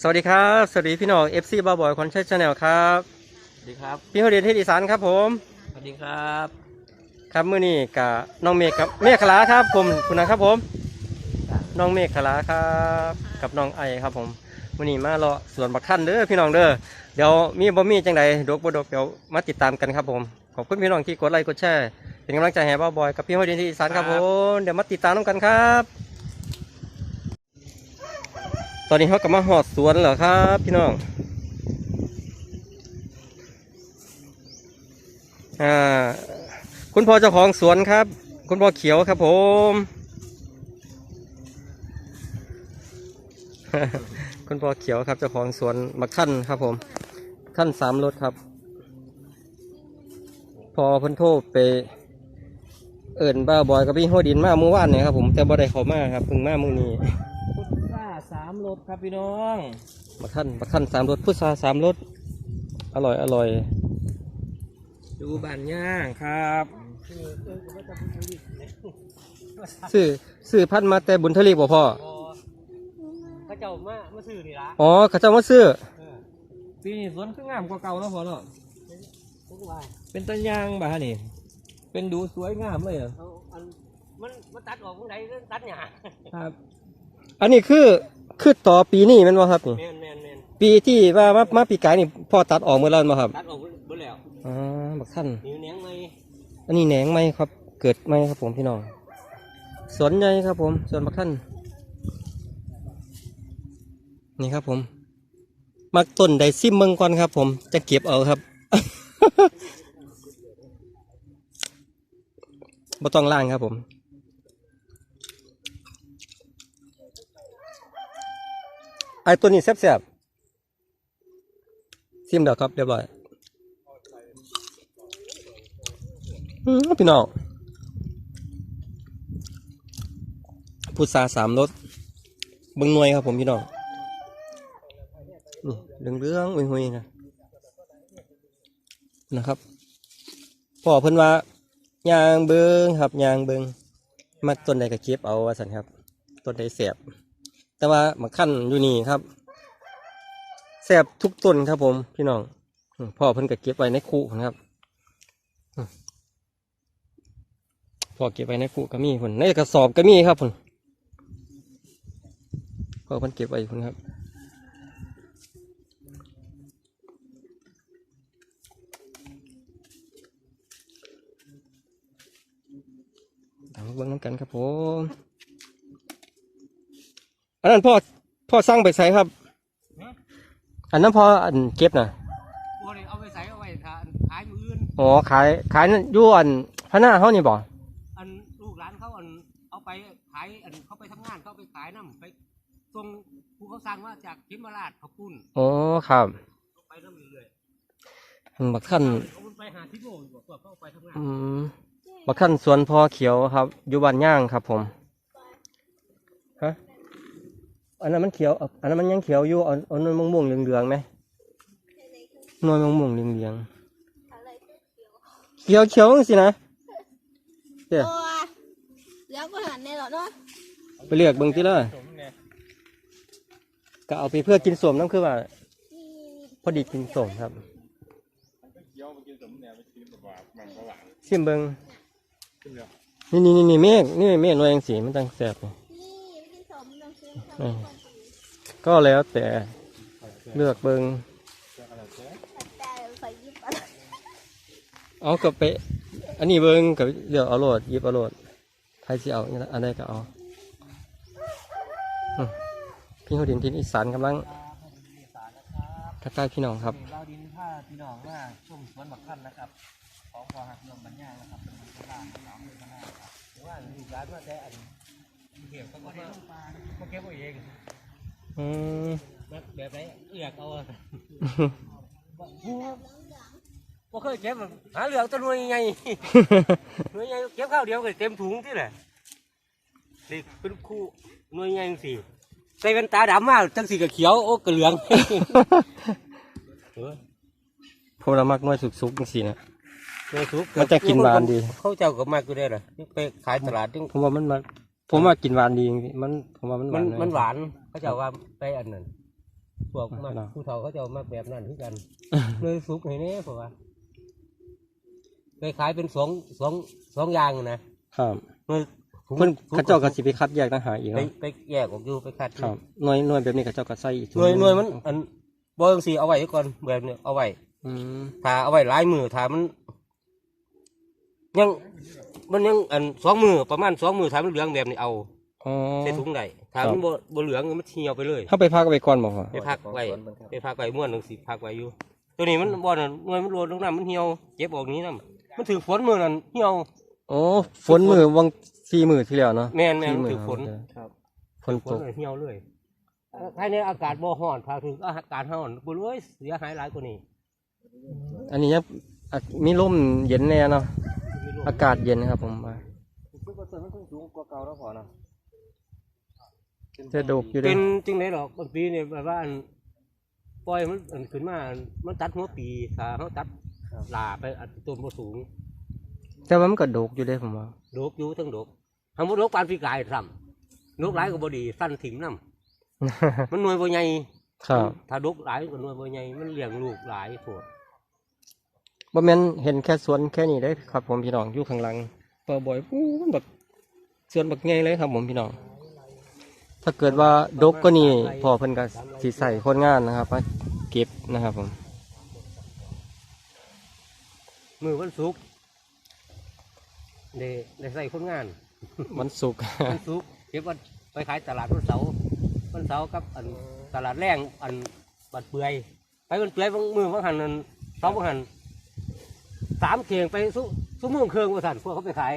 สวัสดีครับ สวัสดีพี่น้อง FC บาบอยคอนเทนต์ชาแนลครับสวัสดีครับพี่ฮอดีที่อีสานครับผม สวัสดีครับ ครับมื้อนี้กับน้องเมฆกับเมฆขลาครับผมคุณนะครับผม น้องเมฆขลาครับ กับน้องไอครับผมมื้อนี้มาเลาะสวนบักท่านเด้อพี่น้องเด้อเดี๋ยวมีบ่มีจังใดดกบ่ดกเดี๋ยวมาติดตามกันครับผม ขอบคุณพี่น้องที่กดไลค์กดแชร์เป็นกำลังใจให้บาบอยกับพี่ฮอดีที่อีสานครับผมเดี๋ยวมาติดตามน้ำกันครับต อนนี้เขากลังหอดสวนเหรอครับ พี่น้อง อ่า คุณพ่อเจ้าของสวนครับ คุณพ่อเขียวครับผม คุณพ่อเขียวครับเจ้าของสวนมักขั้นครับผม ขั้นสามรถครับ พอพิ่นโทรไปเอิ่นบ้าบอยกับพี่หัวดินมาเมื่อวานเนี่ยครับผมแต่บ่ได้เขามาครับเพิ่งมาเมื้อนี้ สามรถครับพี่น้องมาขั้นมาขั้นสามรสพุทราสามรสอร่อยอร่อย ดูบ้านย่างครับซื้อซื้อพันธุ์มาแต่บุญทลีบ่พ่อข้าเจ้ามามาซื้อนี่ละอ๋อเขาเจ้ามาซื้อปีนี้สวนคืองามกว่าเก่าแล้วพอเนาะเป็นต้นยางบ่านี่ เป็นดูสวยงามเลยเหรอมันมันตัดออกตรงไหนตัดหยาครับ อันนี้คือ คือต่อปีนี้แมันบ่ครับนี่แมนแมนแมนปีที่ว่ามามาปีกายนี่พ่อตัดออกเมื่อแล้วแม่นบ่ครับตัดออกหมดแล้วอ๋อบักขั้นนิ้วเนี้ยงไหมอันนี้แหนงไหมครับ เกิดไหมครับผมพี่น้องสวนใหญ่ครับผมสวนบักขั้นนี่ครับผม มักต้นไดซิมเมืองก่อนครับ ผมจะเก็บเอาครับ บ่ต้องล่างครับผม ไอตัวนี้แซ่บๆซิมเดี๋ยวครับเรียบร้อยอพี่น้องพุทราสามรสเบิ้งหน่วยครับผมพี่น้องนี่เหลืองๆหุยๆนะนะครับพ่อเพิ่นว่ายางเบิงครับยางเบิงมักต้นใดก็เก็บเอาว่าสันครับ ต้นใดแสบ แต่ว่ามาขั้นอยู่นี่ครับแสบทุกต้นครับผมพี่น้องพ่อเพิ่นก็เก็บไว้ในคูนะครับพ่อเก็บไว้ในคูก็มีผลในกระสอบก็มีครับผลพ่อเพิ่นเก็บไว้ผลครับตามมาเบิ่งน้ำกันครับผม อันนั้นพ่อพ่อสร้างไปใส่ครับ อันนั้นพ่ออันเก็บนะโอ้ยเอาไปใส่เอาไว้ทานขายมืออื่น อ๋อขายขายนั่นอยู่อันพระหน้าเขานี่บ่อันลูกหลานเขาอันเอาไปขายอันเขาไปทำงานเขาเอาไปขายน้ำไปส่งผู้เขาสั่งว่าจากพิมราชเขาปุ้นอ๋อครับเอาไปน้ำเรื่อยอืมบักขั้นๆเอามันไปหาที่โลอยู่กว่าเขาเอาไปทำงานอืมบักขั้นสวนพ่อเขียวครับ อยู่บ้านย่างครับ ผมฮะ อันนั้นมันเขียว อันนั้นมันยังเขียวอยู่เอาเอาหนวยม่วงๆเหลืองๆไหมหนวยม่วงๆเหลืองๆเขียวเขียวๆสินะเดี๋ยวโอ้ยแล้วก็หันในหรอเนาะไปเลือกเบิ่งที่ละก็เอาไปเพื่อกินสวมน้ำคือว่า พอดีกินสมครับชิมเบิงนี่นี่นี่นี่เมฆนี่เมฆหน่วยยังสีมันจังแสบนี่นี่ไก็แล้วแต่เลือกเบิงเอากับไปอันนี้เบิงกับเลือกเอาโหลดยิบเอาโหลดใครสิเอาอันใดก็เอาพี่เขาดินทินอีสานกำลังทักทายพี่น้องครับเราดินผ้าพี่น้องว่าชุ่มสวนบักขั้นนะครับของพอหักลมมันย่างนะครับเป็นมันล่างสามเลยนหรือว่าลูกหลานว่าแต่อัน เก็บเขาก็ได้ปลาเขาเก็บเอาเองอืมแบบแบบไหนเอือกเอาอะบ่เคยเก็บแบบหาเหลืองตัวหน่วยใหญ่ หน่วยใหญ่เก็บข้าวเดียวก็เต็มถุงที่แหละนี่เป็นคู่หน่วยใหญ่จังสิใส่เป็นตาดำมากจังสีกับเขียวโอ้กระเหลือง เออผมละมักน้อยสุกๆจังซี่นะหน่วยสุกมันจะกินหวานดี เขาเจ้าก็มากกูได้เหรอไปขายตลาดนี่ผมว่ามันมัน ผมว่ากินหวานดีจริงๆมันผมว่ามันหมัวานนมันหวานเขาเจ้าว่าไปอันนั้นพวกมักเนาะผู้เฒ่าเขาจะเอามักแบบนั้นคือกัน เลยสุกให้แน่เพราะว่าไปขายเป็นสองสองสองอย่างนะครับหน่วยถุงเพิ่นถุงเขาเจ้าก็สิไปคัดแยกต่างหากอีกไปเนาะไปแยกออกอยู่ไปคัดครับหน่วยหน่วยแบบนี้เขาเจ้าก็ใส่อีกหน่วยหน่วยมัน อันบอลสีเอาไว้ก่อนแบบนี้เอาไว้อืม ถ้าเอาไว้หลายมือถ้ามัน ยังมันยังอันสองมือประมาณสองมือถ้ามันเหลืองแบบนี้เอาอ๋อ ใส่ถุงได้ถ้ามันบ่บ่เหลืองมันเหี่ยวไปเลย เข้าไปพักไว้ก่อนบ่พ่อไปพักไว้ไปพักไว้ม้วนหนึ่งสิพักไว้อยู่ ตัวนี้มันบ่อนหน่วยมันโรดลงน้ำมันเหี่ยวเจ็บออกนี้น้ำมันถือฝนมือนั่นเหี่ยว โอ้ฝนมือวังสี่มือที่แล้วเนาะแม่นแม่นสี่มันมื้ถือฝน ครับ ฝนฝตนกเลยเหี่ยวเลยภายในอากาศบ่ร้อนถ้าถึงอากาศร้อนบ่รู้เสียหายหลายกว่านี้ อันนี้ยังอะมีลมเย็นแน่เนาะมีโรค อากาศเย็นครับผมว่าซุปเปอร์เซอร์มันคงสูงกว่าเก่าแล้วพอเนาะจะดกอยู่เด้เป็นจึงไหนหรอกบางปีเนี่ยแบบว่าอันปล่อยมันอันขึ้นมามันตัดหัวปีถ้าเขาตัดลาไปอันต้นบ่สูงแต่ว่ามันก็ดกอยู่เด้ผมว่าโดกอยู่ทั้งโดกทำบ่โดกปานปีกายซ้ำโดกหลายก็บ่ดีสั้นถิ่มน้ำมันหน่วยบ่ใหญ่ครับถ้าดกหลายก็หน่วยบ่ใหญ่มันเลี้ยงลูกหลายพวก บ่แม่นเห็นแค่สวนแค่นี้ได้ครับ ผมพี่น้องอยู่ข้างหลังเปิดบ่อยปู้มันแบบสวนบักใหญ่เลยครับ ผมพี่น้อง ถ้าเกิดว่าดกก็นี่พอเพิ่นก็สิใส่คนงานนะครับมาเก็บนะครับ ผม มือวันศุกร์ได้ได้ใส่คนงานวันศุกร์ วันศุกร์เก็บวันไปขายตลาดวันเสาร์วันเสาร์กับอันตลาดแรงอันบัดเปื่อยไปบัดเปื่อยบางมือบางหันอันเสาร์บางหัน สามเข่งไปสุสุมือเครื่องว่าสันพวกเขาไปขาย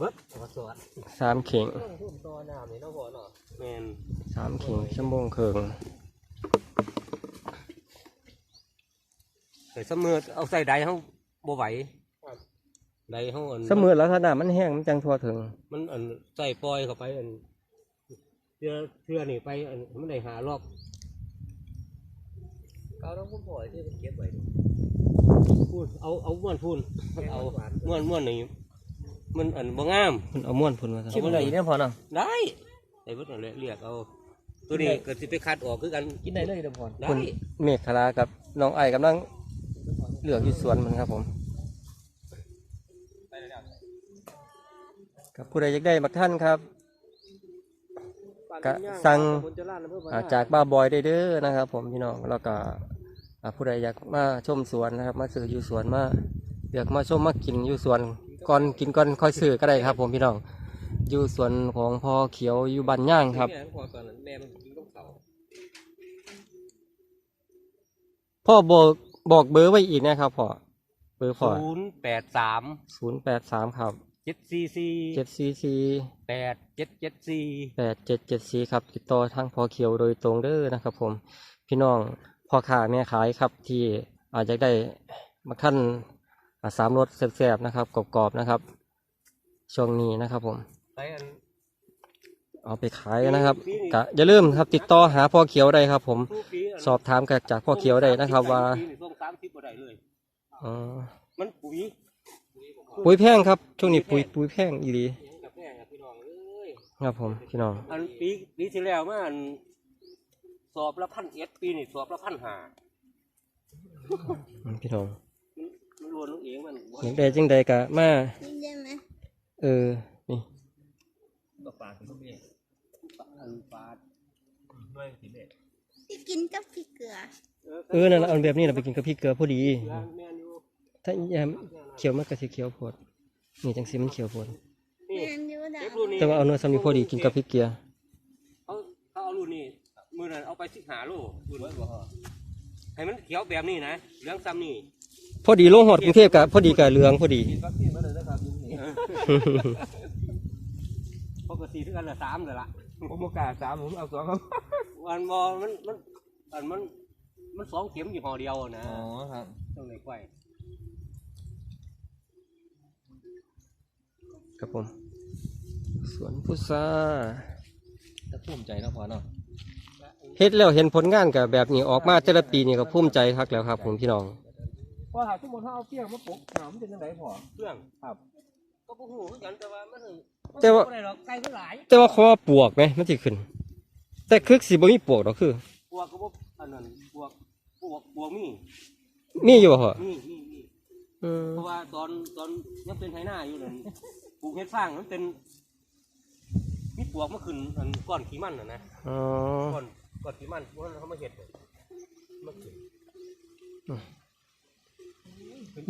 เบิดเอาสวัสดสามเข่งทุ่มตัวน้ำนี่เนาะพอเนาะแมนสามเข่งชั่วโมงครึ่งใส่เสมอเอาใส่ใดเขาบ่ไหวใดเขาอันเสมอแล้วขนาดมันแห้งมันจังทั่วถึง มันอันใส่ปล่อยเข้าไปอันเชื่อเชื่อนี่ไปอันมันได้หารอบเก่าต้องพุ่มพอยที่มันเก็บไว้ พูดเอาเอาม้วนพูนเอาม้วนม้วนนี่มันอันบ่งามมันเอาม้วนพุ่นมาซะชิมอะไรอีกเนี่ยพอเนาะได้ไอ้เบิดนั่นแหละเรียกเอาตัวนี้ก็สิไปคัดออกคือกันกินได้เลยเดี๋ยวพอได้คุณเมฆคลากับน้องไอ้กำลังเหลือกอยู่สวนมันครับผมกับผู้ใดอยากได้บักท่านครับกะสั่งอ่าจากบ้าบอยได้เด้อนะครับ ผมพี่น้องแล้วก็อ่า ผู้ใดอยากมาชมสวนนะครับ มาซื้ออยู่สวนมาอยากมาชมมากินอยู่สวนก่อนกินก่อนค่อยซื้อก็ได้ครับผมพี่น้องอยู่สวนของพ่อเขียวอยู่บ้านย่างครับแม่พอตอนนั้นแม่มันกินกับเขาพ่อบอกบอกเบอร์ไว้อีกนะครับพ่อเบอร์พ่อศูนย์แปดสามศูนย์แปดสามครับเจ็ดสี่สี่เจ็ดสี่สี่แปดเจ็ดเจ็ดสี่แปดเจ็ดเจ็ดสี่ครับ ติดต่อทางพ่อเขียวโดยตรงเด้อนะครับผม พี่น้อง พ่อค้าแม่ขายครับที่อาจจะได้มาขั้นสามรสแซ่บๆนะครับกรอบๆนะครับ ช่วงนี้นะครับผม เอาไปขายนะครับกะอย่าลืมครับติดต่อหาพ่อเขียวได้ครับ ผมสอบถามกจากพ่อเขียวได้นะครับ ว่าอมันปุ๋ยปุ๋ยแพงครับ ช่วงนี้ปุ๋ยปุ๋ยแพงอีหลีกับแม่กับพี่น้องเอ้ยครับผมพี่น้องอันปีปีที่แล้วมาอัน สอบละพันเอ็ดปีนี่สอบละพันห้าอืมพี่น้องมันรวนลูกเองมันบ่อยากได้จังใดกะมากินได้ไหมเออ นี่ ก็ปลาถึงก็มีอันปาดด้วยสิเม็ดที่กินกับพริกเกลือเออนั่นล่ะเอาแบบนี้เราไปกินกับพริกเกลือพอดีแม่นอยู่ถ้าอีแยมเขียวมากกะสิเขียวโพดนี่จังสิมันเขียวโพด นี่แมนอยูดาเก็บรุ่นนี้แต่ว่าเอาเนื้อซ้ำนี่พอดีกินกับพริกเกลือ นั้นเอาไปสิบหาโลรุ่นนั้นบ่ให้มันเขียวแบบนี้นะเหลืองซ้ำนี่พอดีลงหอดกรุงเทพกะพอดีกะเหลืองพอดีกินวัคซีนมาเลยนะครับนี่ปกติทุกอันละสามเลยล่ะผมบอกกล้าสามผมเอาสองครับวันบอมันมันอันมันมันสองเข็มอยู่ห่อเดียวนะอ๋อครับต้องเลยไขว้ครับผมสวนพุทราจะภูมิใจเนาะพอเนาะ เฮ็ดแล้วเห็นผลงานกับแบบนี้ออกมาแต่ละปีนี่ก็ภูมิใจคักแล้วครับผมพี่น้อง พอหากทุกคนถ้าเอาเปี้ยงมาปลุกหนามนจะยังไงพอเครื่องครับก็พวกหูคือกันแต่ว่ามันถึงแต่ว่า บ่ได้หรอกไก่ก็หลายแต่ว่าเขาว่าปวกไหมมันสิขึ้น แต่คือสิบ่มีปวกดอกคือ ปวกก็บ่อันนั้นบวกบวกบวกมีมีอยู่บ่พ่อมีมีมีอืมเพราะว่าตอนตอนยังเป็นไถนาอยู่นั่นปลูกเฮ็ดฟางมันเป็นมีปลวกมาขึ้นอันก้อนขี้มันน่ะนะอ๋อก้อน ก้อนขี้มันพวกนั้นเขามาเฮ็ดเลยมาขึ้น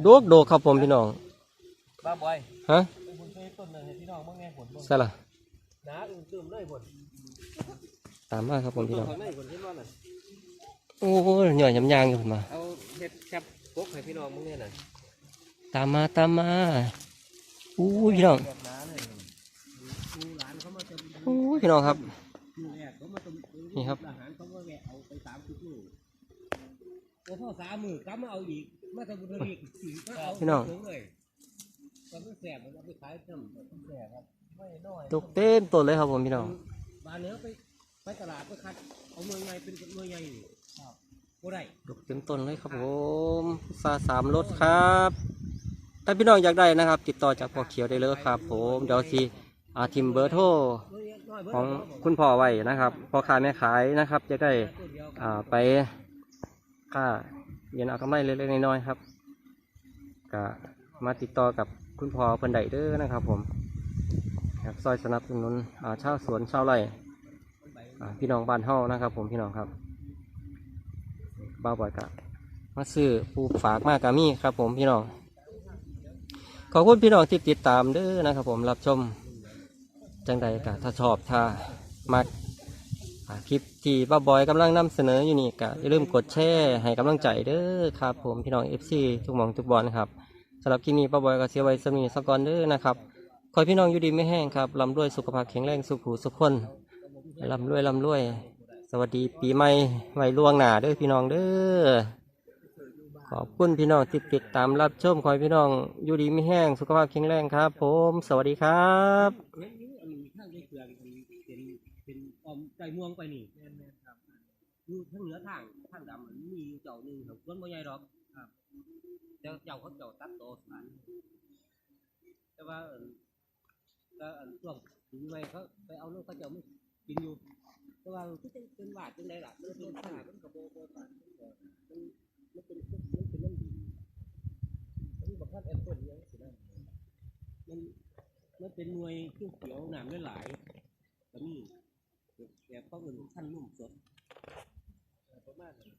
โดกโดกครับผมพี่น้องบ้าบอยฮะไปบุญช่วยต้นเลยให้พี่น้องเมื่อไงผลบ่ใช่ล่ะหนาอึ้งตึมเลยผลตามมาครับผมพี่น้องข้างในผลที่ว่าน่ะโอ้ยหน่อยยำยางอยู่พุ่นมาเอาเฮ็ดแคบกกให้พี่น้องเมื่อไงน่ะตามมาตามมาอู้ยพี่น้องแบบหนาเลยดูหลานเขามาจะอู้ยพี่น้องครับ ดูแรกเขามาตรงนี่ครับอาหารเขาก็แวะเอาไปสามสิบลูกโอ้พ่อสามมือกลับมาเอาอีกมาทำบุญอีกสี่ก็เอาพี่น้องถึเลยตอนนี้แสบมันเอาไปขายน้ำต้องแสบครับไม่น้อยตกเต้นต้นเลยครับผมพี่น้องบานเนื้อไปไปตลาดไปคัดเอาเมืองใหญ่เป็นเมืองใหญ่นี่ครับบ่ได้ตกเต็มต้นเลยครับผมซาสามรถครับถ้าพี่น้องอยากได้นะครับ ติดต่อจากพ่อเขียวได้เลยครับ ผมเดี๋ยวสิอาทิมเบอร์โทร ของคุณพ่อไว้นะครับพ่อค้าแม่ขายนะครับ จะได้อ่าไปค่าเรียนเอากำไรเล็กๆน้อยๆครับก็มาติดต่อกับคุณพ่อเพิ่นได้เด้อนะครับ ผมครับซอยสนับสนุนอ่าชาวสวนชาวไร่พี่น้องบ้านเฮานะครับ ผมพี่น้องครับบ้าบ่อยกะมาซื้อปูฝากมากกามีครับ ผมพี่น้องขอบคุณพี่น้องที่ติดตามเด้อนะครับ ผมรับชม จังใดกะถ้าชอบถ้ามักอ่าคลิปที่ป้าบอยกำลังนำเสนออยู่นี่ก็อย่าลืมกดแชร์ให้กำลังใจเด้อครับผมพี่น้อง FC ทุกหมองทุกบอลครับสำหรับคลิปนี้ป้าบอยก็เสียไว้สมีสกอนเด้อนะครับขอให้พี่น้องอยู่ดีไม่แห้งครับลำด้วยสุขภาพแข็งแรงสุขหูสุขคนลำรวยลำรวย สวัสดีปีใหม่ไว้ล่วงหน้าเด้อพี่น้องเด้อขอบคุณพี่น้องที่ติดตามรับชมขอให้พี่น้องอยู่ดีไม่แห้งสุขภาพแข็งแรงครับ ผม สวัสดีครับ มไก่ม่วงไปนี่แม่นๆครับอยู่ทางเหนือทางทางดำมันมีอยู่เจ้าหนึ่งครับต้นบ่ใหญ่หรอกครับเจ้าเจ้าเขาเจ้าตัดโตสานแต่ว่าเอิ่นก็อันช่วงถึงไม่เขาไปเอาลูกเขาเจ้าไม่กินอยู่แต่ว่าคือเป็นเป็นหวาดจังไดล่ะมันเป็นผ้ามันกระโบโบตานมันก็มันมันเป็นมันเป็นน้ำดีมันบอกว่าแอปเปิ้ลยังสินะมันมันเป็นหน่วยเขียวเขียวๆน้ำหลายๆ ก็มีแบบเขาเอื่นขั้นนุ่มสดประมาณนั้น